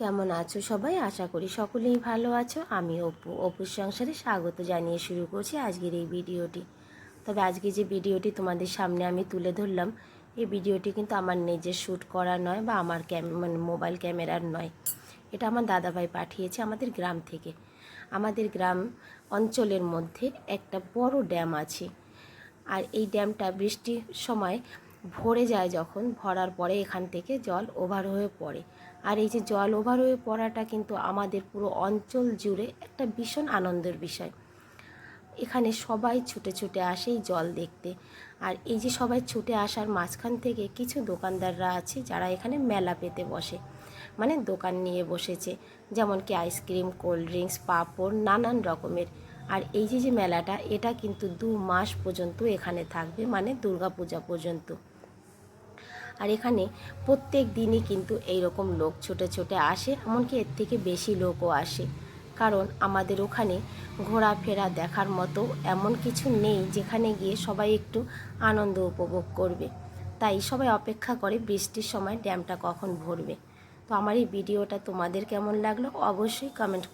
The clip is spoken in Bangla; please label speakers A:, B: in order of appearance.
A: কেমন আছো সবাই? আশা করি সকলেই ভালো আছো। আমি অপু, অপুর সংসারে স্বাগত জানিয়ে শুরু করছি আজকের এই ভিডিওটি। তবে আজকে যে ভিডিওটি তোমাদের সামনে আমি তুলে ধরলাম, এই ভিডিওটি কিন্তু আমার নিজের শ্যুট করা নয় বা আমার মানে মোবাইল ক্যামেরার নয়। এটা আমার দাদাভাই পাঠিয়েছে আমাদের গ্রাম থেকে। আমাদের গ্রাম অঞ্চলের মধ্যে একটা বড় ড্যাম আছে। আর এই ড্যামটা বৃষ্টির সময় ভরে যায় যখন ভরার পরে এখান থেকে জল ওভার হয়ে পড়ে। আর এই যে জল ওভার হয়ে পড়াটা কিন্তু আমাদের পুরো অঞ্চল জুড়ে একটা ভীষণ আনন্দের বিষয়। এখানে সবাই ছুটে ছুটে আসে এই জল দেখতে। আর এই যে সবাই ছুটে আসার মাঝখান থেকে কিছু দোকানদাররা আছে যারা এখানে মেলা পেতে বসে। মানে দোকান নিয়ে বসেছে। যেমন কি আইসক্রিম, কোল্ড ড্রিঙ্কস, পাঁপড়, নানান রকমের। আর এই যে যে মেলাটা, এটা কিন্তু দু মাস পর্যন্ত এখানে থাকবে। মানে দুর্গাপূজা পর্যন্ত। আর এখানে প্রত্যেক দিনই কিন্তু এই রকম লোক ছোটে ছোটে আসে, এমনকি এর থেকে বেশি লোকও আসে। কারণ আমাদের ওখানে ঘোরাফেরা দেখার মতো এমন কিছু নেই যেখানে গিয়ে সবাই একটু আনন্দ উপভোগ করবে। তাই সবাই অপেক্ষা করে বৃষ্টির সময় ড্যামটা কখন ভরবে। তো আমার এই ভিডিওটা তোমাদের কেমন লাগল অবশ্যই কমেন্ট